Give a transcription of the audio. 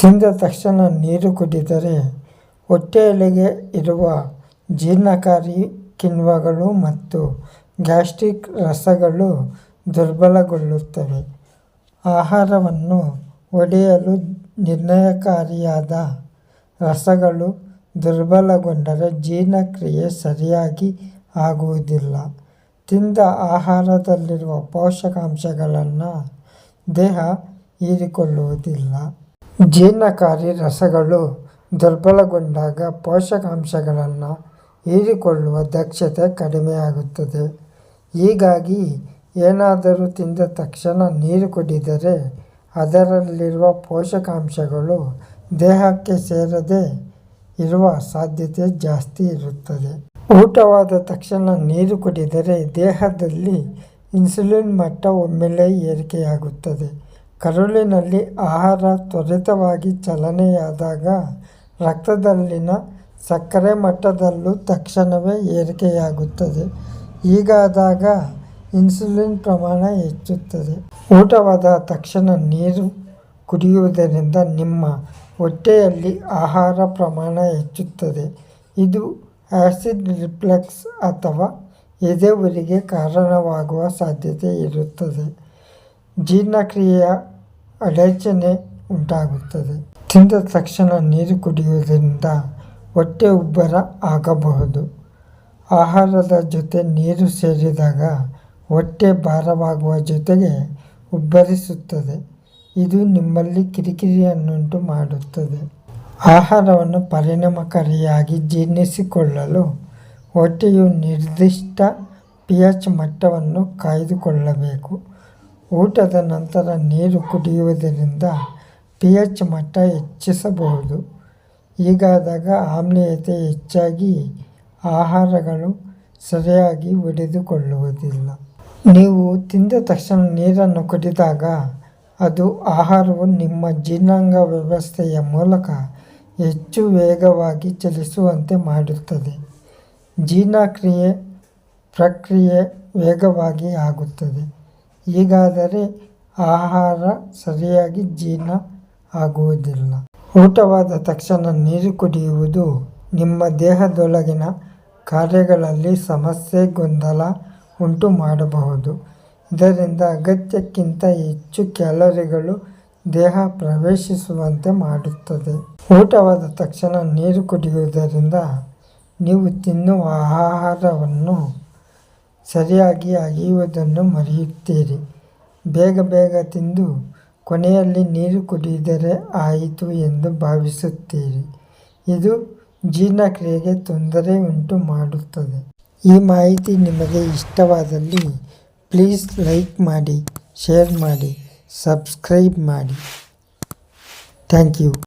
ತಿಂದ ತಕ್ಷಣ ನೀರು ಕುಡಿದರೆ ಹೊಟ್ಟೆಯೊಳಗೆ ಇರುವ ಜೀರ್ಣಕಾರಿ ಕಿಣ್ವಗಳು ಮತ್ತು ಗ್ಯಾಸ್ಟ್ರಿಕ್ ರಸಗಳು ದುರ್ಬಲಗೊಳ್ಳುತ್ತವೆ. ಆಹಾರವನ್ನು ಒಡೆಯಲು ನಿರ್ಣಯಕಾರಿಯಾದ ರಸಗಳು ದುರ್ಬಲಗೊಂಡರೆ ಜೀರ್ಣಕ್ರಿಯೆ ಸರಿಯಾಗಿ ಆಗುವುದಿಲ್ಲ. ತಿಂದ ಆಹಾರದಲ್ಲಿರುವ ಪೋಷಕಾಂಶಗಳನ್ನು ದೇಹ ಹೀರಿಕೊಳ್ಳುವುದಿಲ್ಲ. ಜೀರ್ಣಕಾರಿ ರಸಗಳು ದುರ್ಬಲಗೊಂಡಾಗ ಪೋಷಕಾಂಶಗಳನ್ನು ಹೀರಿಕೊಳ್ಳುವ ದಕ್ಷತೆ ಕಡಿಮೆಯಾಗುತ್ತದೆ. ಹೀಗಾಗಿ ಏನಾದರೂ ತಿಂದ ತಕ್ಷಣ ನೀರು ಕುಡಿದರೆ ಅದರಲ್ಲಿರುವ ಪೋಷಕಾಂಶಗಳು ದೇಹಕ್ಕೆ ಸೇರದೆ ಇರುವ ಸಾಧ್ಯತೆ ಜಾಸ್ತಿ ಇರುತ್ತದೆ. ಊಟವಾದ ತಕ್ಷಣ ನೀರು ಕುಡಿದರೆ ದೇಹದಲ್ಲಿ ಇನ್ಸುಲಿನ್ ಮಟ್ಟ ಒಮ್ಮೆಲೇ ಏರಿಕೆಯಾಗುತ್ತದೆ. ಕರುಳಿನಲ್ಲಿ ಆಹಾರ ತ್ವರಿತವಾಗಿ ಚಲನೆಯಾದಾಗ ರಕ್ತದಲ್ಲಿನ ಸಕ್ಕರೆ ಮಟ್ಟದಲ್ಲೂ ತಕ್ಷಣವೇ ಏರಿಕೆಯಾಗುತ್ತದೆ. ಹೀಗಾದಾಗ ಇನ್ಸುಲಿನ್ ಪ್ರಮಾಣ ಹೆಚ್ಚುತ್ತದೆ. ಊಟವಾದ ತಕ್ಷಣ ನೀರು ಕುಡಿಯುವುದರಿಂದ ನಿಮ್ಮ ಹೊಟ್ಟೆಯಲ್ಲಿ ಆಹಾರ ಪ್ರಮಾಣ ಹೆಚ್ಚುತ್ತದೆ. ಇದು ಆ್ಯಸಿಡ್ ರಿಫ್ಲೆಕ್ಸ್ ಅಥವಾ ಎದೆಯುರಿಗೆ ಕಾರಣವಾಗುವ ಸಾಧ್ಯತೆ ಇರುತ್ತದೆ. ಜೀರ್ಣಕ್ರಿಯೆಯ ಅಡಚಣೆ ಉಂಟಾಗುತ್ತದೆ. ತಿಂದ ತಕ್ಷಣ ನೀರು ಕುಡಿಯುವುದರಿಂದ ಹೊಟ್ಟೆ ಉಬ್ಬರ ಆಗಬಹುದು. ಆಹಾರದ ಜೊತೆ ನೀರು ಸೇರಿದಾಗ ಹೊಟ್ಟೆ ಭಾರವಾಗುವ ಜೊತೆಗೆ ಉಬ್ಬರಿಸುತ್ತದೆ. ಇದು ನಿಮ್ಮಲ್ಲಿ ಕಿರಿಕಿರಿಯನ್ನುಂಟು ಮಾಡುತ್ತದೆ. ಆಹಾರವನ್ನು ಪರಿಣಾಮಕಾರಿಯಾಗಿ ಜೀರ್ಣಿಸಿಕೊಳ್ಳಲು ಹೊಟ್ಟೆಯು ನಿರ್ದಿಷ್ಟ ಪಿಎಚ್ ಮಟ್ಟವನ್ನು ಕಾಯ್ದುಕೊಳ್ಳಬೇಕು. ಊಟದ ನಂತರ ನೀರು ಕುಡಿಯುವುದರಿಂದ ಪಿ ಎಚ್ ಮಟ್ಟ ಹೆಚ್ಚಿಸಬಹುದು. ಹೀಗಾದಾಗ ಆಮ್ಲೀಯತೆ ಹೆಚ್ಚಾಗಿ ಆಹಾರಗಳು ಸರಿಯಾಗಿ ಒಡೆದುಕೊಳ್ಳುವುದಿಲ್ಲ. ನೀವು ತಿಂದ ತಕ್ಷಣ ನೀರನ್ನು ಕುಡಿದಾಗ ಅದು ಆಹಾರವು ನಿಮ್ಮ ಜೀರ್ಣಾಂಗ ವ್ಯವಸ್ಥೆಯ ಮೂಲಕ ಹೆಚ್ಚು ವೇಗವಾಗಿ ಚಲಿಸುವಂತೆ ಮಾಡುತ್ತದೆ. ಜೀರ್ಣಕ್ರಿಯೆ ಪ್ರಕ್ರಿಯೆ ವೇಗವಾಗಿ ಆಗುತ್ತದೆ. ಹೀಗಾದರೆ ಆಹಾರ ಸರಿಯಾಗಿ ಜೀರ್ಣ ಆಗುವುದಿಲ್ಲ. ಊಟವಾದ ತಕ್ಷಣ ನೀರು ಕುಡಿಯುವುದು ನಿಮ್ಮ ದೇಹದೊಳಗಿನ ಕಾರ್ಯಗಳಲ್ಲಿ ಸಮಸ್ಯೆ, ಗೊಂದಲ ಉಂಟು ಮಾಡಬಹುದು. ಇದರಿಂದ ಅಗತ್ಯಕ್ಕಿಂತ ಹೆಚ್ಚು ಕ್ಯಾಲರಿಗಳು ದೇಹ ಪ್ರವೇಶಿಸುವಂತೆ ಮಾಡುತ್ತದೆ. ಊಟವಾದ ತಕ್ಷಣ ನೀರು ಕುಡಿಯುವುದರಿಂದ ನೀವು ತಿನ್ನುವ ಆಹಾರವನ್ನು ಸರಿಯಾಗಿ ಅಗೆಯುವುದನ್ನು ಮರೆಯುತ್ತೀರಿ. ಬೇಗ ಬೇಗ ತಿಂದು ಕೊನೆಯಲ್ಲಿ ನೀರು ಕುಡಿದರೆ ಆಯಿತು ಎಂದು ಭಾವಿಸುತ್ತೀರಿ. ಇದು ಜೀರ್ಣಕ್ರಿಯೆಗೆ ತೊಂದರೆ ಉಂಟು ಮಾಡುತ್ತದೆ. ಈ ಮಾಹಿತಿ ನಿಮಗೆ ಇಷ್ಟವಾದಲ್ಲಿ ಪ್ಲೀಸ್ ಲೈಕ್ ಮಾಡಿ, ಶೇರ್ ಮಾಡಿ, ಸಬ್ಸ್ಕ್ರೈಬ್ ಮಾಡಿ. Thank you